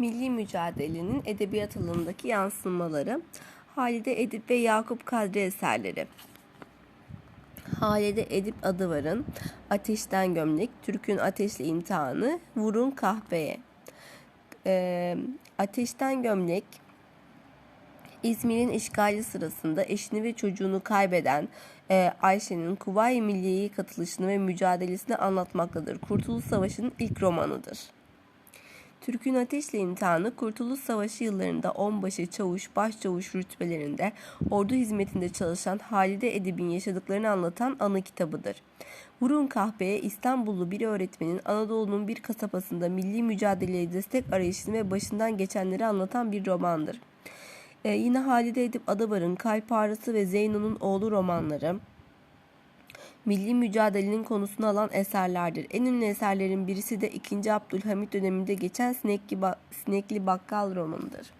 Milli mücadelenin edebiyat alanındaki yansımaları, Halide Edip ve Yakup Kadri eserleri. Halide Edip Adıvar'ın Ateşten Gömlek, Türk'ün Ateşli İmtihanı, Vurun Kahveye. Ee, Ateşten Gömlek, İzmir'in işgali sırasında eşini ve çocuğunu kaybeden e, Ayşe'nin Kuvayi Milliye'ye katılışını ve mücadelesini anlatmaktadır. Kurtuluş Savaşı'nın ilk romanıdır. Türk'ün Ateşle İmtihanı Kurtuluş Savaşı yıllarında onbaşı, çavuş, başçavuş rütbelerinde ordu hizmetinde çalışan Halide Edip'in yaşadıklarını anlatan anı kitabıdır. Vurun Kahve'ye İstanbullu bir öğretmenin Anadolu'nun bir kasabasında milli mücadeleye destek arayışını ve başından geçenleri anlatan bir romandır. Ee, yine Halide Edip Adabar'ın Kalp Ağrısı ve Zeyno'nun Oğlu romanları milli mücadelenin konusunu alan eserlerdir. En ünlü eserlerin birisi de 2. Abdülhamit döneminde geçen Sinekli, ba- Sinekli Bakkal romanıdır.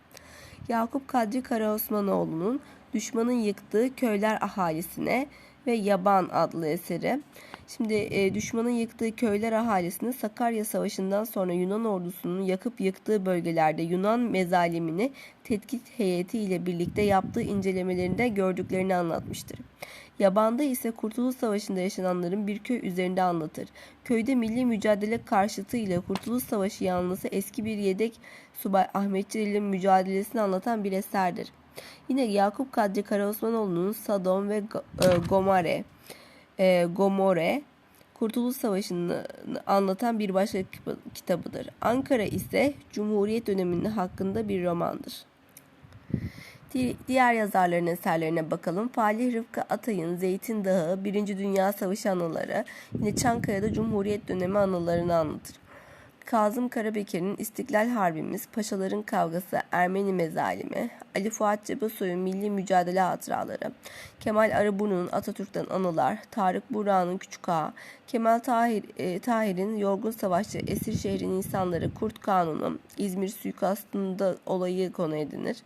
Yakup Kadri Karaosmanoğlu'nun düşmanın yıktığı köyler ahalisine ve Yaban adlı eseri. Şimdi e, düşmanın yıktığı köyler ahalisini Sakarya Savaşı'ndan sonra Yunan ordusunun yakıp yıktığı bölgelerde Yunan mezalimini tetkik heyeti ile birlikte yaptığı incelemelerinde gördüklerini anlatmıştır. Yabanda ise Kurtuluş Savaşı'nda yaşananların bir köy üzerinde anlatır. Köyde milli mücadele karşıtı ile Kurtuluş Savaşı yanlısı eski bir yedek subay Ahmet Celil'in mücadelesini anlatan bir eserdir. Yine Yakup Kadri Karaosmanoğlu'nun Sadom ve e, Gomare, e, Gomore, Kurtuluş Savaşı'nı anlatan bir başka kitabıdır. Ankara ise Cumhuriyet döneminin hakkında bir romandır. Di- Diğer yazarların eserlerine bakalım. Falih Rıfkı Atay'ın Zeytin Dağı, Birinci Dünya Savaşı anıları, yine Çankaya'da Cumhuriyet dönemi anılarını anlatır. Kazım Karabekir'in İstiklal Harbimiz, Paşaların Kavgası, Ermeni Mezalimi, Ali Fuat Cebesoy'un Milli Mücadele Hatıraları, Kemal Arıburnu'nun Atatürk'ten Anılar, Tarık Burak'ın Küçük Ağa, Kemal Tahir, e, Tahir'in Yorgun Savaşçı, Esir Şehrin İnsanları, Kurt Kanunu, İzmir suikastında olayı konu edinir.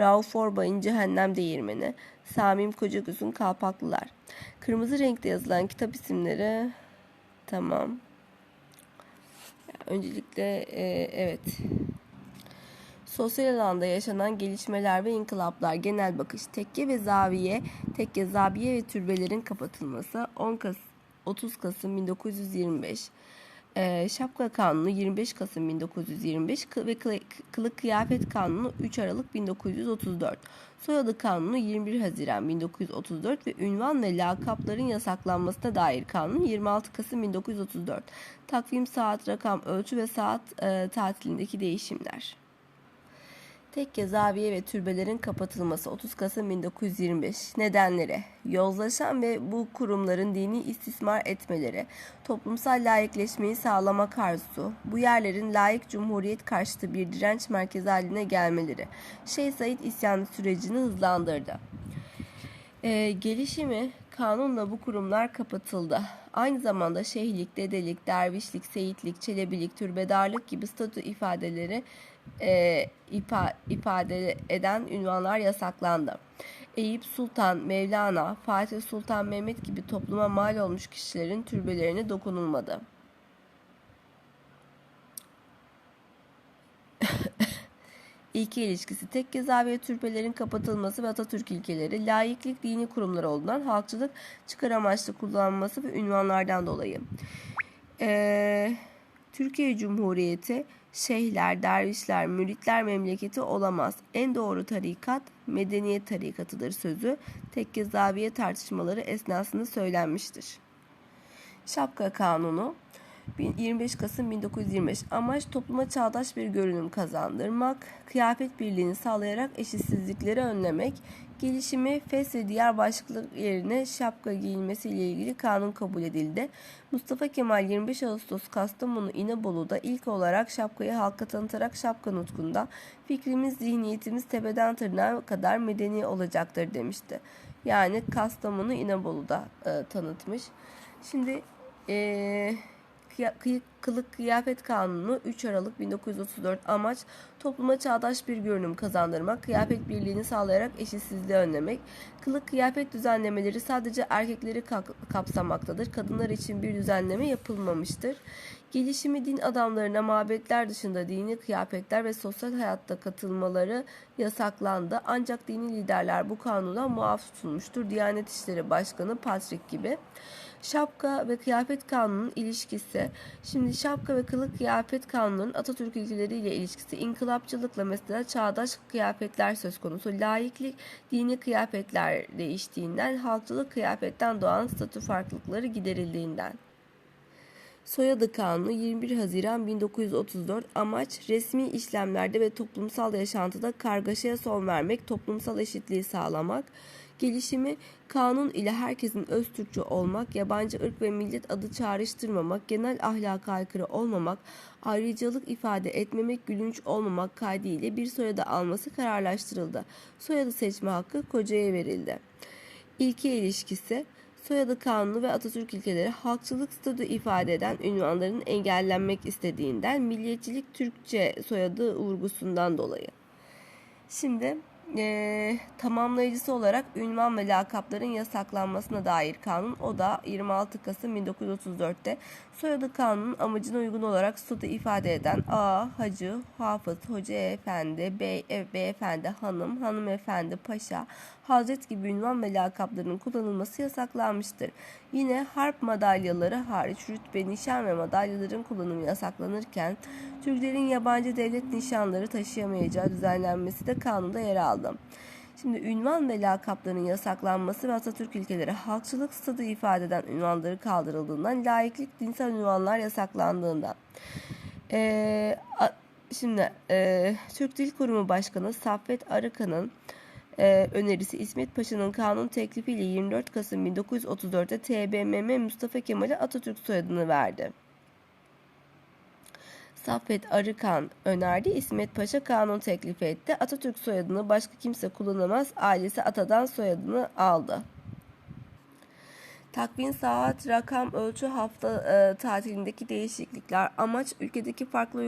Rauf Orbay'ın Cehennem Değirmeni, Samim Kocagöz'ün Kalpaklılar. Kırmızı renkte yazılan kitap isimleri tamam. Öncelikle e, evet. Sosyal alanda yaşanan gelişmeler ve inkılaplar genel bakış tekke ve zaviye, tekke, zaviye ve türbelerin kapatılması 10 Kas 30 Kasım 1925. Ee, Şapka Kanunu 25 Kasım 1925 kı- ve kılı- Kılık Kıyafet Kanunu 3 Aralık 1934. Soyadı Kanunu 21 Haziran 1934 ve ünvan ve lakapların yasaklanmasına dair kanun 26 Kasım 1934. Takvim, saat, rakam, ölçü ve saat e, tatilindeki değişimler. Tekke, zaviye ve türbelerin kapatılması 30 Kasım 1925 nedenleri. Yozlaşan ve bu kurumların dini istismar etmeleri, toplumsal layıkleşmeyi sağlamak arzusu, bu yerlerin layık cumhuriyet karşıtı bir direnç merkezi haline gelmeleri, Şeyh Said isyanı sürecini hızlandırdı. Ee, gelişimi kanunla bu kurumlar kapatıldı. Aynı zamanda şeyhlik, dedelik, dervişlik, seyitlik, çelebilik, türbedarlık gibi statü ifadeleri e, ifa, ifade eden ünvanlar yasaklandı. Eyüp Sultan, Mevlana, Fatih Sultan Mehmet gibi topluma mal olmuş kişilerin türbelerine dokunulmadı. İlki ilişkisi tek gezavi türbelerin kapatılması ve Atatürk ilkeleri, laiklik dini kurumları olduğundan halkçılık çıkar amaçlı kullanılması ve ünvanlardan dolayı. Ee, Türkiye Cumhuriyeti şeyhler, dervişler, müritler memleketi olamaz. En doğru tarikat medeniyet tarikatıdır sözü tekke zaviye tartışmaları esnasında söylenmiştir. Şapka Kanunu 25 Kasım 1925 amaç topluma çağdaş bir görünüm kazandırmak, kıyafet birliğini sağlayarak eşitsizlikleri önlemek, gelişimi fes ve diğer başlıklar yerine şapka giyilmesiyle ilgili kanun kabul edildi. Mustafa Kemal 25 Ağustos Kastamonu İnebolu'da ilk olarak şapkayı halka tanıtarak şapka nutkunda fikrimiz, zihniyetimiz tepeden tırnağa kadar medeni olacaktır demişti. Yani Kastamonu İnebolu'da e, tanıtmış. Şimdi eee Kılık Kıyafet Kanunu 3 Aralık 1934 amaç topluma çağdaş bir görünüm kazandırmak, kıyafet birliğini sağlayarak eşitsizliği önlemek. Kılık kıyafet düzenlemeleri sadece erkekleri kap- kapsamaktadır. Kadınlar için bir düzenleme yapılmamıştır. Gelişimi din adamlarına mabetler dışında dini kıyafetler ve sosyal hayatta katılmaları yasaklandı. Ancak dini liderler bu kanundan muaf tutulmuştur. Diyanet İşleri Başkanı Patrick gibi. Şapka ve kıyafet kanunun ilişkisi. Şimdi şapka ve kılık kıyafet kanunun Atatürk ilkeleriyle ilişkisi inkılapçılıkla mesela çağdaş kıyafetler söz konusu. Laiklik dini kıyafetler değiştiğinden, halkçılık kıyafetten doğan statü farklılıkları giderildiğinden. Soyadı Kanunu 21 Haziran 1934 amaç resmi işlemlerde ve toplumsal yaşantıda kargaşaya son vermek, toplumsal eşitliği sağlamak. Gelişimi kanun ile herkesin öz Türkçe olmak, yabancı ırk ve millet adı çağrıştırmamak, genel ahlaka aykırı olmamak, ayrıcalık ifade etmemek, gülünç olmamak kaydıyla bir soyadı alması kararlaştırıldı. Soyadı seçme hakkı kocaya verildi. İlke ilişkisi Soyadı kanunu ve Atatürk ilkeleri halkçılık statü ifade eden ünvanların engellenmek istediğinden milliyetçilik Türkçe soyadı vurgusundan dolayı. Şimdi eee, tamamlayıcısı olarak ünvan ve lakapların yasaklanmasına dair kanun o da 26 Kasım 1934'te soyadı kanunun amacına uygun olarak statü ifade eden A, hacı, hafız, hoca efendi, bey, e, beyefendi, hanım, hanımefendi, paşa, hazret gibi ünvan ve lakapların kullanılması yasaklanmıştır. Yine harp madalyaları hariç rütbe, nişan ve madalyaların kullanımı yasaklanırken Türklerin yabancı devlet nişanları taşıyamayacağı düzenlenmesi de kanunda yer aldı. Şimdi ünvan ve lakapların yasaklanması ve Atatürk ilkeleri halkçılık stadı ifade eden ünvanları kaldırıldığından, laiklik dinsel ünvanlar yasaklandığından. Ee, a- şimdi e, Türk Dil Kurumu Başkanı Saffet Arıkan'ın e, önerisi İsmet Paşa'nın kanun teklifiyle 24 Kasım 1934'te TBMM Mustafa Kemal'e Atatürk soyadını verdi. Saffet Arıkan önerdi. İsmet Paşa kanun teklif etti. Atatürk soyadını başka kimse kullanamaz. Ailesi atadan soyadını aldı. Takvim, saat, rakam, ölçü, hafta e, tatilindeki değişiklikler. Amaç ülkedeki farklı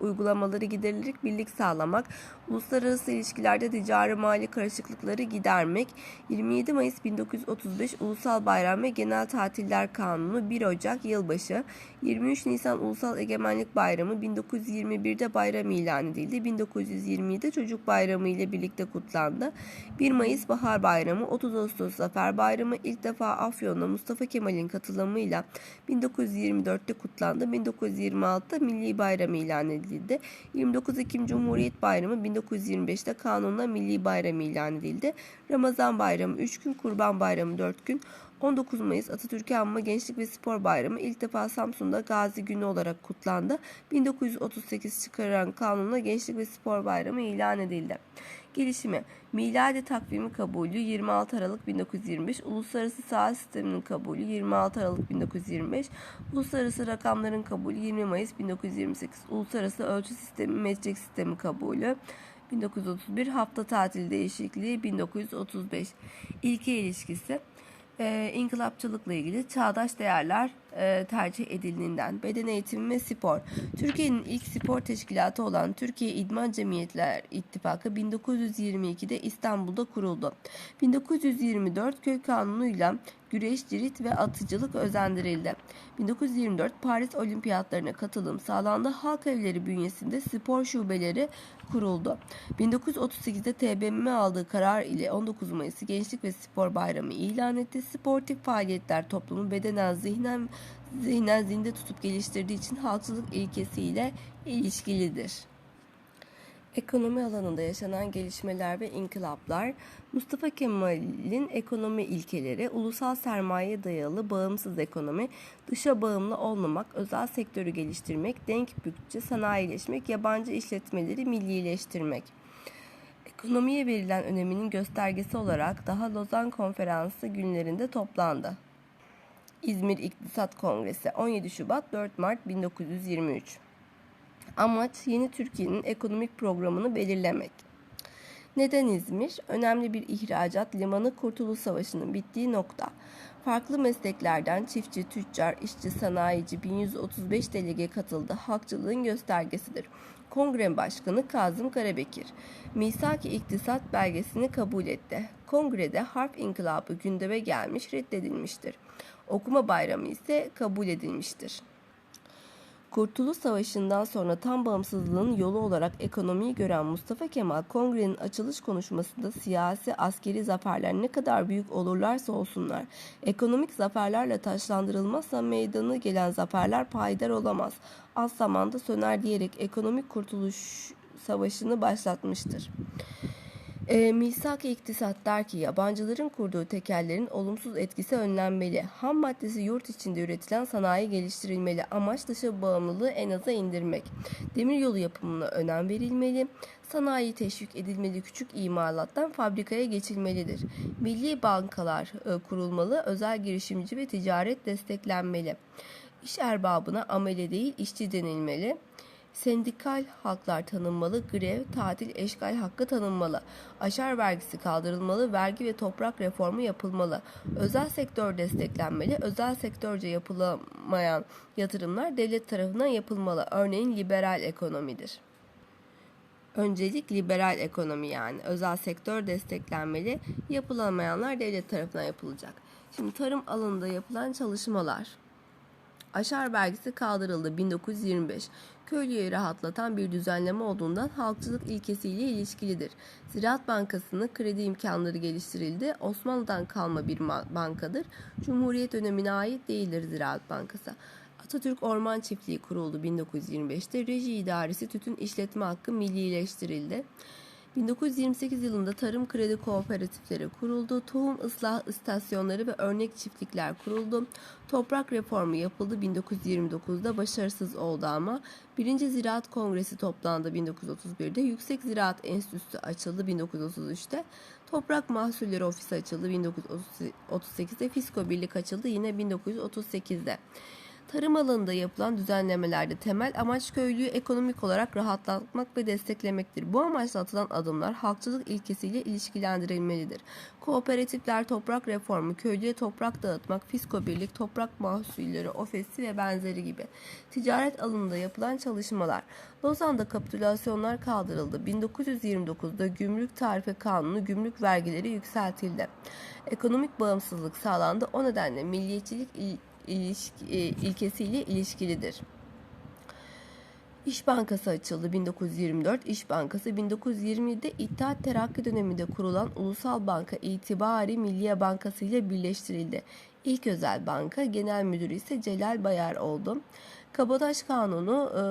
uygulamaları gidererek birlik sağlamak. Uluslararası ilişkilerde ticari mali karışıklıkları gidermek. 27 Mayıs 1935 Ulusal Bayram ve Genel Tatiller Kanunu 1 Ocak yılbaşı. 23 Nisan Ulusal Egemenlik Bayramı 1921'de bayram ilan edildi. 1920'de Çocuk Bayramı ile birlikte kutlandı. 1 Mayıs Bahar Bayramı, 30 Ağustos Zafer Bayramı ilk defa Afyon'da Mustafa Kemal'in katılımıyla 1924'te kutlandı. 1926'da Milli Bayram ilan edildi. 29 Ekim Cumhuriyet Bayramı 1925'te kanunla Milli Bayram ilan edildi. Ramazan Bayramı 3 gün, Kurban Bayramı 4 gün. 19 Mayıs Atatürk'ü Anma Gençlik ve Spor Bayramı ilk defa Samsun'da Gazi Günü olarak kutlandı. 1938 çıkarılan kanunla Gençlik ve Spor Bayramı ilan edildi. Gelişimi. Miladi takvimi kabulü 26 Aralık 1925, Uluslararası Saat Sistemi'nin kabulü 26 Aralık 1925, Uluslararası Rakamların kabulü 20 Mayıs 1928, Uluslararası Ölçü Sistemi Metrik Sistemi kabulü 1931, Hafta Tatil Değişikliği 1935, İlke ilişkisi e, inkılapçılıkla ilgili çağdaş değerler e, tercih edildiğinden beden eğitimi ve spor. Türkiye'nin ilk spor teşkilatı olan Türkiye İdman Cemiyetler İttifakı 1922'de İstanbul'da kuruldu. 1924 köy kanunuyla güreş, cirit ve atıcılık özendirildi. 1924 Paris Olimpiyatlarına katılım sağlandı. Halk evleri bünyesinde spor şubeleri kuruldu. 1938'de TBMM aldığı karar ile 19 Mayıs'ı Gençlik ve Spor Bayramı ilan etti. Sportif faaliyetler toplumu bedenen, zihnen, zihnen zinde tutup geliştirdiği için halkçılık ilkesiyle ilişkilidir. Ekonomi alanında yaşanan gelişmeler ve inkılaplar, Mustafa Kemal'in ekonomi ilkeleri, ulusal sermaye dayalı bağımsız ekonomi, dışa bağımlı olmamak, özel sektörü geliştirmek, denk bütçe, sanayileşmek, yabancı işletmeleri millileştirmek. Ekonomiye verilen öneminin göstergesi olarak daha Lozan Konferansı günlerinde toplandı. İzmir İktisat Kongresi 17 Şubat 4 Mart 1923 Amaç yeni Türkiye'nin ekonomik programını belirlemek. Neden İzmir? Önemli bir ihracat limanı Kurtuluş Savaşı'nın bittiği nokta. Farklı mesleklerden çiftçi, tüccar, işçi, sanayici 1135 delege katıldı. Halkçılığın göstergesidir. Kongre Başkanı Kazım Karabekir. Misak-ı İktisat belgesini kabul etti. Kongrede harf inkılabı gündeme gelmiş reddedilmiştir. Okuma bayramı ise kabul edilmiştir. Kurtuluş Savaşı'ndan sonra tam bağımsızlığın yolu olarak ekonomiyi gören Mustafa Kemal Kongre'nin açılış konuşmasında siyasi askeri zaferler ne kadar büyük olurlarsa olsunlar ekonomik zaferlerle taşlandırılmazsa meydanı gelen zaferler payidar olamaz. Az zamanda söner diyerek ekonomik kurtuluş savaşını başlatmıştır. E, Misak-ı İktisat der ki yabancıların kurduğu tekellerin olumsuz etkisi önlenmeli. Ham maddesi yurt içinde üretilen sanayi geliştirilmeli. Amaç dışı bağımlılığı en aza indirmek. Demiryolu yapımına önem verilmeli. Sanayi teşvik edilmeli. Küçük imalattan fabrikaya geçilmelidir. Milli bankalar e, kurulmalı. Özel girişimci ve ticaret desteklenmeli. İş erbabına amele değil işçi denilmeli. Sendikal haklar tanınmalı, grev, tatil, eşgal hakkı tanınmalı, aşar vergisi kaldırılmalı, vergi ve toprak reformu yapılmalı, özel sektör desteklenmeli, özel sektörce yapılamayan yatırımlar devlet tarafından yapılmalı. Örneğin liberal ekonomidir. Öncelik liberal ekonomi yani özel sektör desteklenmeli, yapılamayanlar devlet tarafından yapılacak. Şimdi tarım alanında yapılan çalışmalar. Aşar vergisi kaldırıldı 1925. Köylüyü rahatlatan bir düzenleme olduğundan halkçılık ilkesiyle ilişkilidir. Ziraat Bankası'nın kredi imkanları geliştirildi. Osmanlı'dan kalma bir bankadır. Cumhuriyet dönemine ait değildir Ziraat Bankası. Atatürk Orman Çiftliği kuruldu 1925'te. Reji idaresi tütün işletme hakkı millileştirildi. 1928 yılında tarım kredi kooperatifleri kuruldu. Tohum ıslah istasyonları ve örnek çiftlikler kuruldu. Toprak reformu yapıldı 1929'da başarısız oldu ama 1. Ziraat Kongresi toplandı 1931'de. Yüksek Ziraat Enstitüsü açıldı 1933'te. Toprak Mahsulleri Ofisi açıldı 1938'de. Fisko Birlik açıldı yine 1938'de. Tarım alanında yapılan düzenlemelerde temel amaç köylüyü ekonomik olarak rahatlatmak ve desteklemektir. Bu amaçla atılan adımlar halkçılık ilkesiyle ilişkilendirilmelidir. Kooperatifler, toprak reformu, köylüye toprak dağıtmak, fisko birlik, toprak mahsulleri, ofesi ve benzeri gibi. Ticaret alanında yapılan çalışmalar. Lozan'da kapitülasyonlar kaldırıldı. 1929'da gümrük tarife kanunu gümrük vergileri yükseltildi. Ekonomik bağımsızlık sağlandı. O nedenle milliyetçilik ilişki, e, ilkesiyle ilişkilidir. İş Bankası açıldı 1924. İş Bankası 1920'de İttihat Terakki döneminde kurulan Ulusal Banka İtibari Milliye Bankası ile birleştirildi. İlk özel banka genel müdürü ise Celal Bayar oldu. Kabataş Kanunu e,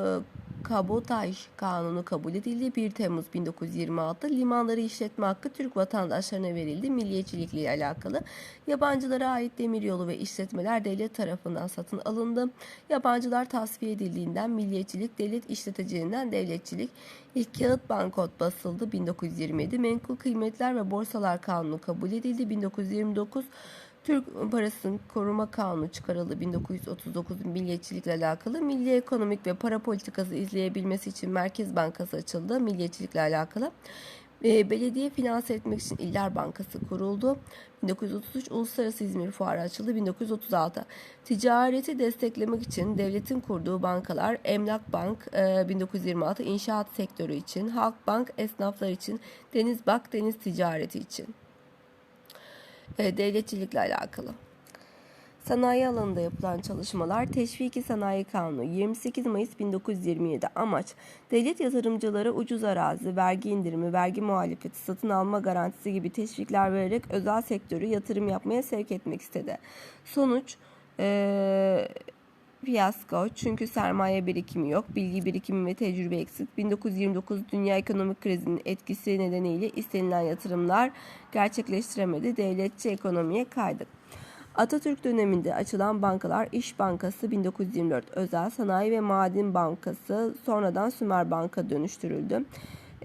Kabotaj Kanunu kabul edildi. 1 Temmuz 1926 limanları işletme hakkı Türk vatandaşlarına verildi. Milliyetçilikle alakalı yabancılara ait demiryolu ve işletmeler devlet tarafından satın alındı. Yabancılar tasfiye edildiğinden milliyetçilik, devlet işleteceğinden devletçilik. İlk kağıt bankot basıldı 1927. Menkul kıymetler ve borsalar kanunu kabul edildi 1929. Türk Parası'nın koruma kanunu çıkarıldı 1939 milliyetçilikle alakalı. Milli ekonomik ve para politikası izleyebilmesi için Merkez Bankası açıldı milliyetçilikle alakalı. E, belediye finanse etmek için İller Bankası kuruldu. 1933 Uluslararası İzmir Fuarı açıldı. 1936 ticareti desteklemek için devletin kurduğu bankalar Emlak Bank e, 1926 inşaat sektörü için, Halk Bank esnaflar için, Deniz Bank deniz ticareti için e, devletçilikle alakalı. Sanayi alanında yapılan çalışmalar Teşviki Sanayi Kanunu 28 Mayıs 1927 amaç devlet yatırımcılara ucuz arazi, vergi indirimi, vergi muhalefeti, satın alma garantisi gibi teşvikler vererek özel sektörü yatırım yapmaya sevk etmek istedi. Sonuç ee, fiyasko çünkü sermaye birikimi yok, bilgi birikimi ve tecrübe eksik. 1929 dünya ekonomik krizinin etkisi nedeniyle istenilen yatırımlar gerçekleştiremedi. Devletçi ekonomiye kaydı. Atatürk döneminde açılan bankalar İş Bankası 1924, Özel Sanayi ve Maden Bankası sonradan Sümer Banka dönüştürüldü.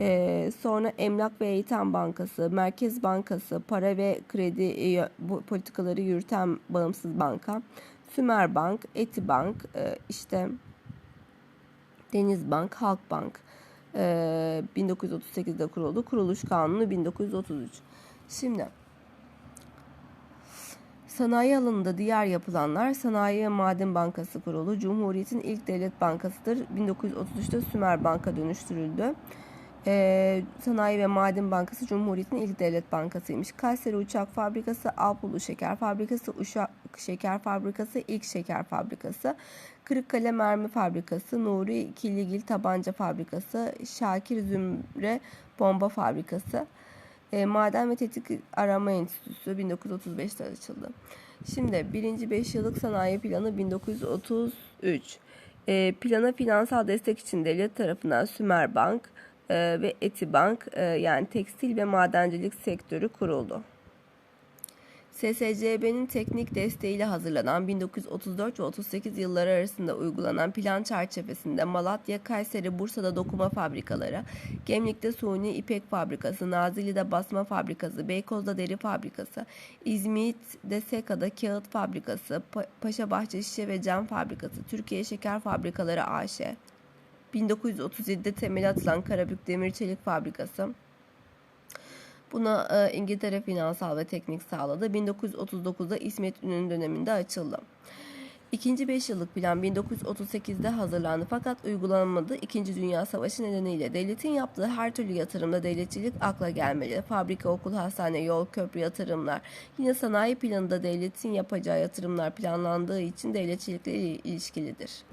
Ee, sonra Emlak ve Eğitim Bankası, Merkez Bankası, para ve kredi e, politikaları yürüten bağımsız banka, Sümerbank, Etibank, e, işte Denizbank, Halkbank Ee, 1938'de kuruldu. Kuruluş Kanunu 1933. Şimdi Sanayi alanında diğer yapılanlar Sanayi ve Maden Bankası kuruldu. Cumhuriyet'in ilk devlet bankasıdır. 1933'te Sümer Banka dönüştürüldü. Ee, Sanayi ve Maden Bankası Cumhuriyet'in ilk devlet bankasıymış. Kayseri Uçak Fabrikası, Alpulu Şeker Fabrikası, Uşak Şeker Fabrikası, ilk şeker fabrikası. Kırıkkale Mermi Fabrikası, Nuri Kiligil Tabanca Fabrikası, Şakir Zümre Bomba Fabrikası. E, Maden ve Tetkik Arama Enstitüsü 1935'te açıldı. Şimdi birinci 5 yıllık sanayi planı 1933. E, plana finansal destek için devlet tarafından Sümerbank e, ve Etibank e, yani tekstil ve madencilik sektörü kuruldu. SSCB'nin teknik desteğiyle hazırlanan 1934 ve 38 yılları arasında uygulanan plan çerçevesinde Malatya, Kayseri, Bursa'da dokuma fabrikaları, Gemlik'te suni ipek fabrikası, Nazilli'de basma fabrikası, Beykoz'da deri fabrikası, İzmit'de Seka'da kağıt fabrikası, Pa- Paşabahçe şişe ve cam fabrikası, Türkiye Şeker Fabrikaları AŞ, 1937'de temeli atılan Karabük Demir Çelik Fabrikası, Buna e, İngiltere finansal ve teknik sağladı. 1939'da İsmet İnönü döneminde açıldı. İkinci 5 yıllık plan 1938'de hazırlandı fakat uygulanamadı. İkinci Dünya Savaşı nedeniyle devletin yaptığı her türlü yatırımda devletçilik akla gelmeli. Fabrika, okul, hastane, yol, köprü yatırımlar. Yine sanayi planında devletin yapacağı yatırımlar planlandığı için devletçilikle il- ilişkilidir.